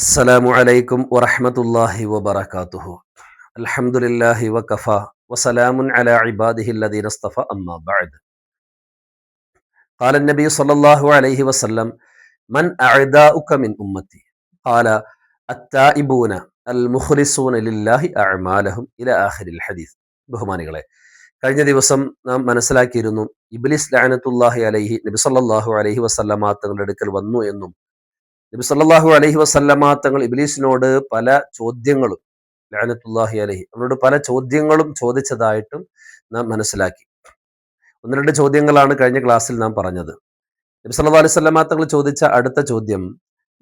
السلام عليكم ورحمة الله وبركاته الحمد لله وكفى وسلام على عباده الذين اصطفى أما بعد قال النبي صلى الله عليه وسلم من أعداؤك من أمتي قال التائبون المخلصون لله أعمالهم إلى آخر الحديث ബഹുമാനികളെ കഴിഞ്ഞ ദിവസം നാം മനസ്സിലാക്കിയിരുന്നു ഇബ്ലിസ് ലാനത്തുല്ലാഹി അലൈഹി നബി സല്ലല്ലാഹു അലൈഹി വസല്ലമ തങ്ങളുടെ അടുക്കൽ വന്നു എന്നും നബി സല്ലാഹു അലഹി വസല്ലമ തങ്ങൾ ഇബിലീസിനോട് പല ചോദ്യങ്ങളും ലാനത്തുല്ലാഹി അലഹി അവരോട് പല ചോദ്യങ്ങളും ചോദിച്ചതായിട്ടും നാം മനസ്സിലാക്കി. ഒന്ന് രണ്ട് ചോദ്യങ്ങളാണ് കഴിഞ്ഞ ക്ലാസ്സിൽ നാം പറഞ്ഞത്. നബി സല്ലാ അലൈഹി സ്വല്ലാ തങ്ങൾ ചോദിച്ച അടുത്ത ചോദ്യം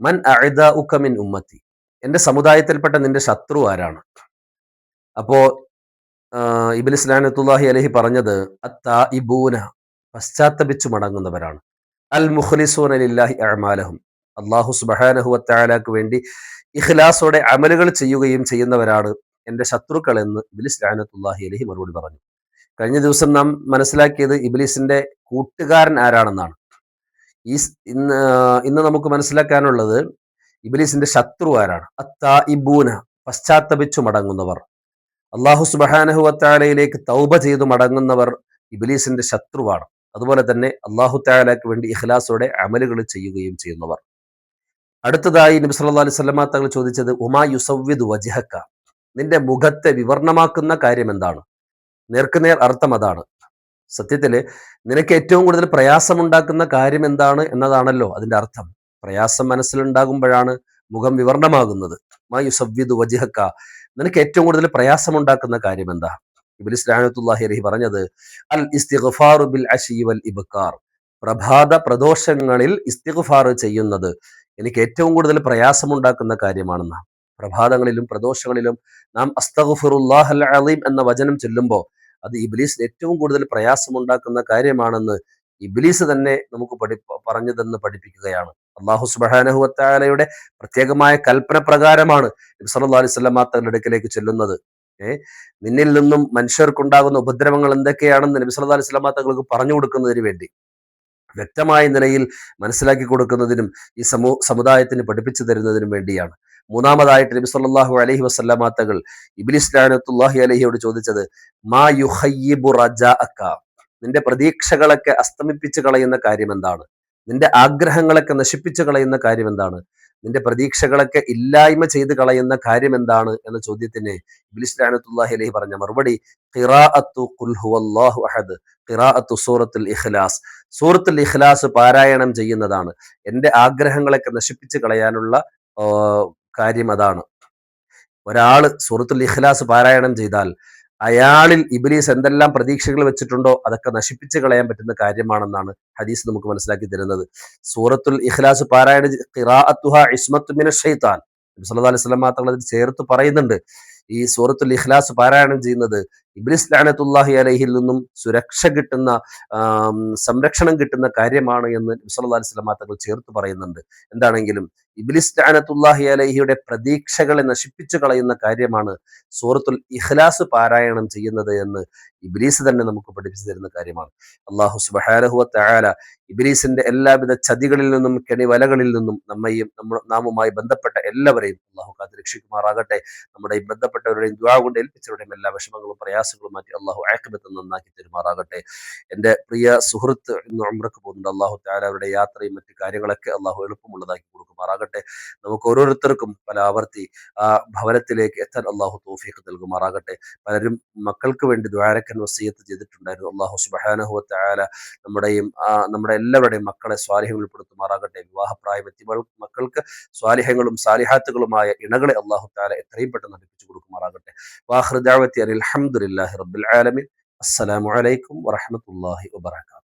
മൻ അഴുദ ഉക്കമിൻ ഉമ്മത്തി? എന്റെ സമുദായത്തിൽപ്പെട്ട നിന്റെ ശത്രു ആരാണ്? അപ്പോ ഇബിലിസ് ലാനത്തുല്ലാഹി അലഹി പറഞ്ഞത് അത്താ ഇബൂന പശ്ചാത്തപിച്ചു മടങ്ങുന്നവരാണ്. അൽ മുഖ്ലിസൂൻ അലില്ലാഹി അമാലഹും അള്ളാഹു സുബഹാനഹുവത്തായാലാക്ക് വേണ്ടി ഇഖ്ലാസോടെ അമലുകൾ ചെയ്യുകയും ചെയ്യുന്നവരാണ് എന്റെ ശത്രുക്കൾ എന്ന് ഇബിലിസ് ലാനത്തുല്ലാഹി അലഹി മറുപടി പറഞ്ഞു. കഴിഞ്ഞ ദിവസം നാം മനസ്സിലാക്കിയത് ഇബിലിസിന്റെ കൂട്ടുകാരൻ ആരാണെന്നാണ്. ഈ ഇന്ന് ഇന്ന് നമുക്ക് മനസ്സിലാക്കാനുള്ളത് ഇബിലിസിന്റെ ശത്രു ആരാണ്? അത്താ ഇബൂന പശ്ചാത്തപിച്ചു മടങ്ങുന്നവർ. അള്ളാഹു സുബഹാനഹുവത്താലയിലേക്ക് തൗബ ചെയ്തു മടങ്ങുന്നവർ ഇബിലീസിന്റെ ശത്രുവാണ്. അതുപോലെ തന്നെ അള്ളാഹു താലാക്ക് വേണ്ടി ഇഖ്ലാസോടെ അമലുകൾ ചെയ്യുകയും ചെയ്യുന്നവർ. അടുത്തതായി നബി സല്ലാ അലൈഹി സ്വലമ തങ്ങൾ ചോദിച്ചത് ഉമാ യുസവ്വിദു വജിഹക്ക നിന്റെ മുഖത്തെ വിവർണമാക്കുന്ന കാര്യം എന്താണ്? നേർക്കുനേർ അർത്ഥം അതാണ്. സത്യത്തിൽ നിനക്ക് ഏറ്റവും കൂടുതൽ പ്രയാസമുണ്ടാക്കുന്ന കാര്യം എന്താണ് എന്നതാണല്ലോ അതിന്റെ അർത്ഥം. പ്രയാസം മനസ്സിലുണ്ടാകുമ്പോഴാണ് മുഖം വിവരണമാകുന്നത് മാ യുസവ്വിദു വജിഹക്ക നിനക്ക് ഏറ്റവും കൂടുതൽ പ്രയാസമുണ്ടാക്കുന്ന കാര്യം എന്താ? ഇബ്ലിസ് ലാനത്തുല്ലാഹി അലഹി പറഞ്ഞത് അൽ ഇസ്തിഗ്ഫാറു ബിൽ അഷീവൽ ഇബ്കാർ. പ്രഭാത പ്രദോഷങ്ങളിൽ ഇസ്തിഗ്ഫാർ ചെയ്യുന്നത് എനിക്ക് ഏറ്റവും കൂടുതൽ പ്രയാസമുണ്ടാക്കുന്ന കാര്യമാണെന്ന് പ്രഭാതങ്ങളിലും പ്രദോഷങ്ങളിലും നാം അസ്തഗുഫിറുല്ലാഹ് അലീം എന്ന വചനം ചൊല്ലുമ്പോൾ അത് ഇബ്ലീസിന് ഏറ്റവും കൂടുതൽ പ്രയാസമുണ്ടാക്കുന്ന കാര്യമാണെന്ന് ഇബ്ലീസ് തന്നെ നമുക്ക് പഠി പറഞ്ഞതെന്ന് പഠിപ്പിക്കുകയാണ്. അള്ളാഹു സുബാനഹുവത്താലയുടെ പ്രത്യേകമായ കൽപ്പന പ്രകാരമാണ് നബ്സല്ലാ അലൈഹി സ്വലാ തങ്ങളുടെ അടുക്കിലേക്ക് ചെല്ലുന്നത്. ഏഹ് നിന്നിൽ നിന്നും മനുഷ്യർക്കുണ്ടാകുന്ന ഉപദ്രവങ്ങൾ എന്തൊക്കെയാണെന്ന് നബി സല്ലാ അലൈഹി സ്വലാ തങ്ങൾക്ക് പറഞ്ഞു കൊടുക്കുന്നതിന് വേണ്ടി. വ്യക്തമായ നിലയിൽ മനസ്സിലാക്കി കൊടുക്കുന്നതിനും ഈ സമൂ സമുദായത്തിന് പഠിപ്പിച്ചു തരുന്നതിനും വേണ്ടിയാണ്. മൂന്നാമതായിട്ട് നബി സല്ലാഹു അലഹി വസല്ലമ ഇബിലിസ് ലാനത്തുല്ലാഹി അലഹിയോട് ചോദിച്ചത് മാ യുഹയ്യിബു റജാഅക? നിന്റെ പ്രതീക്ഷകളൊക്കെ അസ്തമിപ്പിച്ചു കളയുന്ന കാര്യം എന്താണ്? നിന്റെ ആഗ്രഹങ്ങളൊക്കെ നശിപ്പിച്ചു കളയുന്ന കാര്യം എന്താണ് നിന്റെ പ്രതീക്ഷകളൊക്കെ ഇല്ലായ്മ ചെയ്ത് കളയുന്ന കാര്യം എന്താണ് എന്ന ചോദ്യത്തിന് ഇബ്ലിസ് പറഞ്ഞ മറുപടി ഖിറാഅത്തു അഹദ് ഖിറാഅത്തു സൂറത്തുൽ ഇഖ്ലാസ്. സൂറത്തുൽ ഇഖ്ലാസ് പാരായണം ചെയ്യുന്നതാണ്. എന്റെ ആഗ്രഹങ്ങളൊക്കെ നശിപ്പിച്ചു കളയാനുള്ള കാര്യം അതാണ്. ഒരാൾ സൂറത്തുൽ ഇഖ്ലാസ് പാരായണം ചെയ്താൽ അയാളിൽ ഇബിലീസ് എന്തെല്ലാം പ്രതീക്ഷകൾ വെച്ചിട്ടുണ്ടോ അതൊക്കെ നശിപ്പിച്ച് കളയാൻ പറ്റുന്ന കാര്യമാണെന്നാണ് ഹദീസ് നമുക്ക് മനസ്സിലാക്കി തരുന്നത്. സൂറത്തുൽ ഇഖ്ലാസ് പാരായണ ഇസ്മത്തുമിന ഷെയ്ത്താൻ സല്ലല്ലാഹു അലൈഹി വസല്ലം തങ്ങൾ അതിൽ ചേർത്ത് പറയുന്നുണ്ട്. ഈ സൂറത്തുൽ ഇഖ്ലാസ് പാരായണം ചെയ്യുന്നത് ഇബ്ലിസ് ലാനത്തുല്ലാഹി അലഹിൽ നിന്നും സുരക്ഷ കിട്ടുന്ന സംരക്ഷണം കിട്ടുന്ന കാര്യമാണ് എന്ന് സല്ലല്ലാഹു അലൈഹി തങ്ങൾ ചേർത്ത് പറയുന്നുണ്ട്. എന്താണെങ്കിലും ഇബ്ലിസ് ലാനത്തുല്ലാഹി അലഹിയുടെ പ്രതീക്ഷകളെ നശിപ്പിച്ചു കളയുന്ന കാര്യമാണ് സൂറത്തുൽ ഇഖ്ലാസ് പാരായണം ചെയ്യുന്നത് എന്ന് ഇബ്ലീസ് തന്നെ നമുക്ക് പഠിപ്പിച്ചു തരുന്ന കാര്യമാണ്. അള്ളാഹു സുബഹാനഹുവ തആല ഇബ്ലീസിന്റെ എല്ലാവിധ ചതികളിൽ നിന്നും കെണിവലകളിൽ നിന്നും നമ്മയും നമ്മ നാമുമായി ബന്ധപ്പെട്ട എല്ലാവരെയും അള്ളാഹു കാത്ത് രക്ഷിക്കുമാറാകട്ടെ നമ്മുടെ ഈ ബന്ധപ്പെട്ടവരുടെയും ദ്വാ കൊണ്ട് ഏൽപ്പിച്ചവരുടെയും എല്ലാ വിഷമങ്ങളും പ്രയാസങ്ങളും മാറ്റി അള്ളാഹു ആക്കബത്ത് നന്നാക്കി തരുമാറാകട്ടെ. എന്റെ പ്രിയ സുഹൃത്ത് ഇന്ന് ഉമ്രക്ക് പോകുന്നുണ്ട്. അള്ളാഹു താല അവരുടെ യാത്രയും മറ്റു കാര്യങ്ങളൊക്കെ അള്ളാഹു എളുപ്പമുള്ളതാക്കി കൊടുക്കുമാറാകട്ടെ. നമുക്ക് ഓരോരുത്തർക്കും പല ആവർത്തി ആ ഭവനത്തിലേക്ക് എത്താൻ അള്ളാഹു തോഫീഖ് നൽകുമാറാകട്ടെ. പലരും മക്കൾക്ക് വേണ്ടി ദ്വാരക്കൻ വസീയത്ത് ചെയ്തിട്ടുണ്ടായിരുന്നു. അള്ളാഹു സുബാനഹു താല നമ്മുടെയും നമ്മുടെ എല്ലാവരുടെയും മക്കളെ സ്വാലിഹ്യം ഉൾപ്പെടുത്തുമാറാകട്ടെ. വിവാഹപ്രായമെത്തി മക്കൾക്ക് സ്വാലിഹങ്ങളും സാലിഹാത്തുകളുമായ ഇണകളെ അള്ളാഹു താല എത്രയും പെട്ടെന്ന് അടുപ്പിച്ചു കൊടുക്കുമാറാകട്ടെ വാഹൃദാവത്തി അലി അലഹമുല്ലാഹി റബ്ബുൽ ആലമിൻ. അസ്സലാമു അലൈക്കും വറഹമത്തല്ലാഹി വബർക്കാത്തു